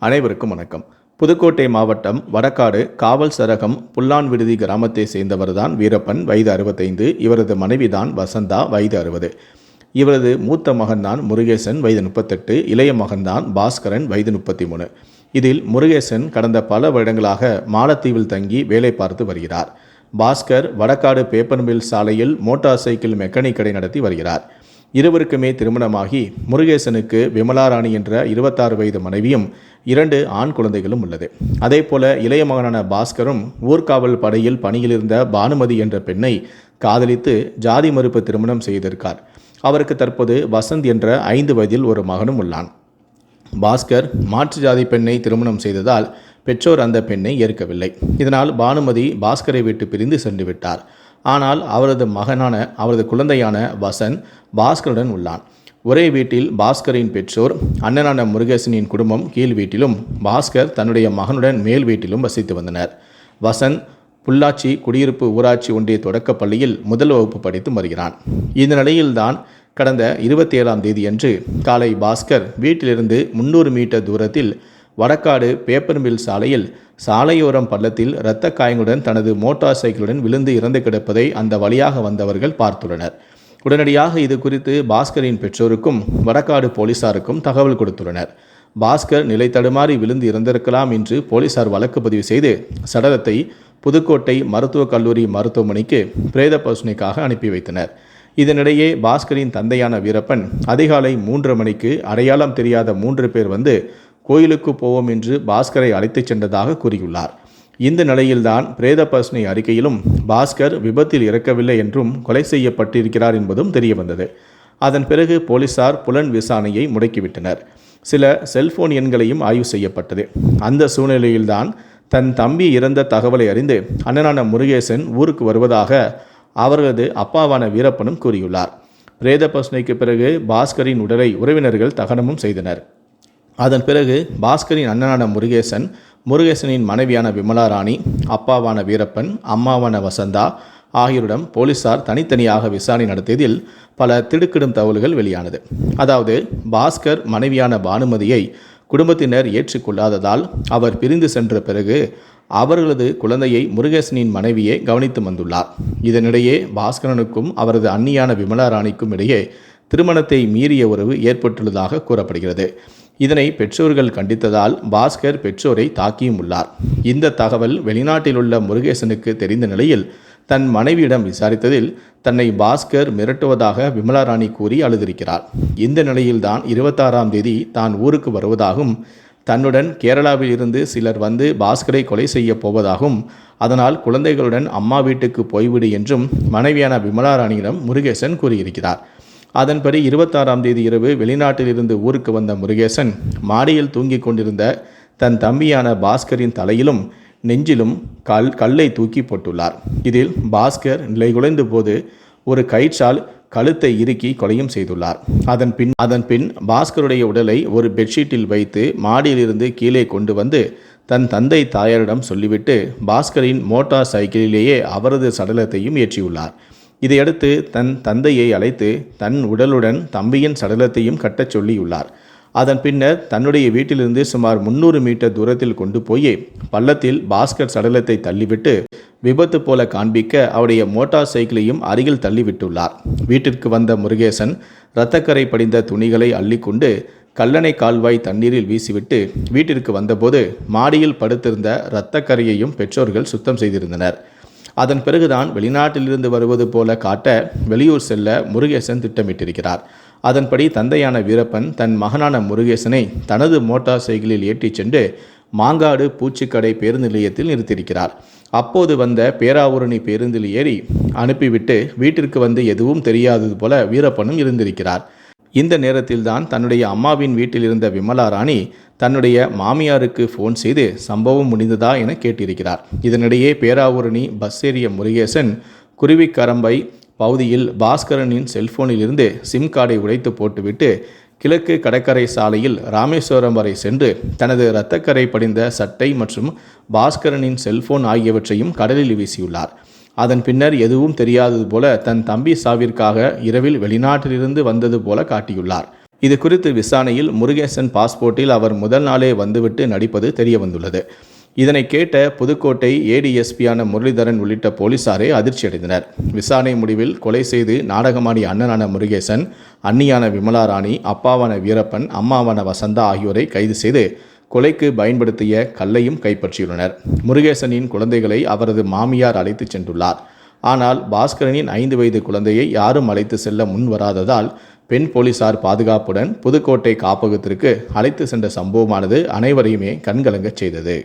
அனைவருக்கும் வணக்கம். புதுக்கோட்டை மாவட்டம் வடக்காடு காவல் சரகம் புல்லான் விடுதி கிராமத்தை சேர்ந்தவர்தான் வீரப்பன் வயது அறுபத்தைந்து. இவரது மனைவிதான் வசந்தா வயது அறுபது. இவரது மூத்த மகன்தான் முருகேசன் வயது முப்பத்தெட்டு. இளைய மகன்தான் பாஸ்கரன் வயது முப்பத்தி மூணு இதில் முருகேசன் கடந்த பல வருடங்களாக மாலத்தீவில் தங்கி வேலை பார்த்து வருகிறார். பாஸ்கர் வடக்காடு பேப்பர் மில் சாலையில் மோட்டார் சைக்கிள் மெக்கானிக் கடை நடத்தி வருகிறார். இருவருக்குமே திருமணமாகி முருகேசனுக்கு விமலாராணி என்ற இருபத்தாறு வயது மனைவியும் இரண்டு ஆண் குழந்தைகளும் உள்ளது. அதே போல இளைய மகனான பாஸ்கரும் ஊர்காவல் படையில் பணியில் இருந்த பானுமதி என்ற பெண்ணை காதலித்து ஜாதி மறுப்பு திருமணம் செய்திருக்கார். அவருக்கு தற்போது வசந்த் என்ற ஐந்து வயதில் ஒரு மகனும் உள்ளான். பாஸ்கர் மாற்று ஜாதி பெண்ணை திருமணம் செய்ததால் பெற்றோர் அந்த பெண்ணை ஏற்கவில்லை. இதனால் பானுமதி பாஸ்கரை விட்டு பிரிந்து சென்று விட்டார். ஆனால் அவரது மகனான அவரது குழந்தையான வசந்த் பாஸ்கருடன் உள்ளான். ஒரே வீட்டில் பாஸ்கரின் பெற்றோர் அண்ணனான முருகேசனின் குடும்பம் கீழ் வீட்டிலும் பாஸ்கர் தன்னுடைய மகனுடன் மேல் வீட்டிலும் வசித்து வந்தனர். வசந்த் புள்ளாச்சி குடியிருப்பு ஊராட்சி ஒன்றிய தொடக்கப் பள்ளியில் முதல் வகுப்பு படித்து வருகிறான். இந்த நிலையில்தான் கடந்த இருபத்தி ஏழாம் தேதியன்று காலை பாஸ்கர் வீட்டிலிருந்து முன்னூறு மீட்டர் தூரத்தில் வடக்காடு பேப்பர் மில் சாலையில் சாலையோரம் பள்ளத்தில் இரத்த காயங்களுடன் தனது மோட்டார் சைக்கிளுடன் விழுந்து இறந்து கிடப்பதை அந்த வழியாக வந்தவர்கள் பார்த்துள்ளனர். உடனடியாக இது குறித்து பாஸ்கரின் பெற்றோருக்கும் வடக்காடு போலீசாருக்கும் தகவல் கொடுத்துள்ளனர். பாஸ்கர் நிலை தடுமாறி விழுந்து இறந்திருக்கலாம் என்று போலீசார் வழக்கு பதிவு செய்து சடலத்தை புதுக்கோட்டை மருத்துவக் கல்லூரி மருத்துவமனைக்கு பிரேத பரிசோதனைக்காக அனுப்பி வைத்தனர். இதனிடையே பாஸ்கரின் தந்தையான வீரப்பன் அதிகாலை மூன்று மணிக்கு அடையாளம் தெரியாத மூன்று பேர் வந்து கோயிலுக்கு போவோம் என்று பாஸ்கரை அழைத்துச் சென்றதாக கூறியுள்ளார். இந்த நிலையில்தான் பிரேத பரிசோதனை அறிக்கையிலும் பாஸ்கர் விபத்தில் இறக்கவில்லை என்றும் கொலை செய்யப்பட்டிருக்கிறார் என்பதும் தெரியவந்தது. அதன் பிறகு போலீசார் புலன் விசாரணையை முடக்கிவிட்டனர். சில செல்போன் எண்களையும் ஆய்வு செய்யப்பட்டது. அந்த சூழ்நிலையில்தான் தன் தம்பி இறந்த தகவலை அறிந்து அண்ணனான முருகேசன் ஊருக்கு வருவதாக அவர்களது அப்பாவான வீரப்பனும் கூறியுள்ளார். பிரேத பசுனைக்கு பிறகு பாஸ்கரின் உடலை உறவினர்கள் தகனமும் செய்தனர். அதன் பிறகு பாஸ்கரின் அண்ணனான முருகேசன் முருகேசனின் மனைவியான விமலா ராணி அப்பாவான வீரப்பன் அம்மாவான வசந்தா ஆகியோரிடம் போலீசார் தனித்தனியாக விசாரணை நடத்தியதில் பல திடுக்கிடும் தகவல்கள் வெளியானது. அதாவது பாஸ்கர் மனைவியான பானுமதியை குடும்பத்தினர் ஏற்றுக்கொள்ளாததால் அவர் பிரிந்து சென்ற பிறகு அவர்களது குழந்தையை முருகேசனின் மனைவியே கவனித்து வந்துள்ளார். இதனிடையே பாஸ்கரனுக்கும் அவரது அன்னியான விமலா ராணிக்கும் இடையே திருமணத்தை மீறிய உறவு ஏற்பட்டுள்ளதாக கூறப்படுகிறது. இதனை பெற்றோர்கள் கண்டித்ததால் பாஸ்கர் பெற்றோரை தாக்கியும் உள்ளார். இந்த தகவல் வெளிநாட்டில் உள்ள முருகேசனுக்கு தெரிந்த நிலையில் தன் மனைவியிடம் விசாரித்ததில் தன்னை பாஸ்கர் மிரட்டுவதாக விமலா ராணி கூறி அழுதிருக்கிறார். இந்த நிலையில்தான் இருபத்தாறாம் தேதி தான் ஊருக்கு வருவதாகவும் தன்னுடன் கேரளாவில் இருந்து சிலர் வந்து பாஸ்கரை கொலை செய்ய போவதாகவும் அதனால் குழந்தைகளுடன் அம்மா வீட்டுக்கு போய்விடு என்றும் மனைவியான விமலா ராணியிடம் முருகேசன் கூறியிருக்கிறார். அதன்படி இருபத்தாறாம் தேதி இரவு வெளிநாட்டிலிருந்து ஊருக்கு வந்த முருகேசன் மாடியில் தூங்கிக் கொண்டிருந்த தன் தம்பியான பாஸ்கரின் தலையிலும் நெஞ்சிலும் கல் கல்லை தூக்கி போட்டுள்ளார். இதில் பாஸ்கர் நிலைகுலைந்த போது ஒரு கயிற்றால் கழுத்தை இறுக்கி கொலையும் செய்துள்ளார். அதன் பின் அதன் பின் பாஸ்கருடைய உடலை ஒரு பெட்ஷீட்டில் வைத்து மாடியிலிருந்து கீழே கொண்டு வந்து தன் தந்தை தாயாரிடம் சொல்லிவிட்டு பாஸ்கரின் மோட்டார் சைக்கிளிலேயே அவரது சடலத்தையும் ஏற்றியுள்ளார். இதையடுத்து தன் தந்தையை அழைத்து தன் உடலுடன் தம்பியின் சடலத்தையும் கட்டச் சொல்லியுள்ளார். அதன் பின்னர் தன்னுடைய வீட்டிலிருந்து சுமார் முன்னூறு மீட்டர் தூரத்தில் கொண்டு போய் பள்ளத்தில் பாஸ்கர் சடலத்தை தள்ளிவிட்டு விபத்து போல காண்பிக்க அவருடைய மோட்டார் சைக்கிளையும் அருகில் தள்ளிவிட்டுள்ளார். வீட்டிற்கு வந்த முருகேசன் இரத்தக்கரை படிந்த துணிகளை அள்ளிக்கொண்டு கல்லணை கால்வாய் தண்ணீரில் வீசிவிட்டு வீட்டிற்கு வந்தபோது மாடியில் படுத்திருந்த இரத்தக்கரையையும் பெற்றோர்கள் சுத்தம் செய்திருந்தனர். அதன் பிறகுதான் வெளிநாட்டிலிருந்து வருவது போல காட்ட வெளியூர் செல்ல முருகேசன் திட்டமிட்டிருக்கிறார். அதன்படி தந்தையான வீரப்பன் தன் மகனான முருகேசனை தனது மோட்டார் சைக்கிளில் ஏற்றிச் சென்று மாங்காடு பூச்சிக்கடை பேருந்து நிலையத்தில் நிறுத்தியிருக்கிறார். அப்போது வந்த பேராவூரணி பேருந்தில் ஏறி அனுப்பிவிட்டு வீட்டிற்கு வந்து எதுவும் தெரியாதது போல வீரப்பனும் இருந்திருக்கிறார். இந்த நேரத்தில்தான் தன்னுடைய அம்மாவின் வீட்டில் இருந்த விமலா ராணி தன்னுடைய மாமியாருக்கு ஃபோன் செய்து சம்பவம் முடிந்ததா? என கேட்டிருக்கிறார். இதனிடையே பேராவூரணி பஸ் ஏறிய முருகேசன் குருவிக்கரம்பை பகுதியில் பாஸ்கரனின் செல்போனில் இருந்து சிம் கார்டை உடைத்து போட்டுவிட்டு கிழக்கு கடற்கரை சாலையில் ராமேஸ்வரம் வரை சென்று தனது இரத்தக்கரை படிந்த சட்டை மற்றும் பாஸ்கரனின் செல்போன் ஆகியவற்றையும் கடலில் வீசியுள்ளார். அதன் பின்னர் எதுவும் தெரியாதது போல தன் தம்பி சாவிற்காக இரவில் வெளிநாட்டிலிருந்து வந்தது போல காட்டியுள்ளார். இது குறித்து விசாரணையில் முருகேசன் பாஸ்போர்ட்டில் அவர் முதல் நாளே வந்துவிட்டு நடிப்பது தெரிய வந்துள்ளது இதனை கேட்ட புதுக்கோட்டை ஏடிஎஸ்பியான முரளிதரன் உள்ளிட்ட போலீசாரே அதிர்ச்சியடைந்தனர் விசாரணை முடிவில் கொலை செய்து நாடகமாடி அண்ணனான முருகேசன் அன்னியான விமலா ராணி அப்பாவான வீரப்பன் அம்மாவான வசந்தா ஆகியோரை கைது செய்து கொலைக்கு பயன்படுத்திய கல்லையும் கைப்பற்றியுள்ளனர். முருகேசனின் குழந்தைகளை அவரது மாமியார் அழைத்துச் சென்றுள்ளார். ஆனால் பாஸ்கரனின் ஐந்து வயது குழந்தையை யாரும் அழைத்து செல்ல முன் வராததால் பெண் போலீசார் பாதுகாப்புடன் புதுக்கோட்டை காப்பகத்திற்கு அழைத்து சென்ற சம்பவமானது அனைவரையுமே கண்கலங்கச் செய்தது.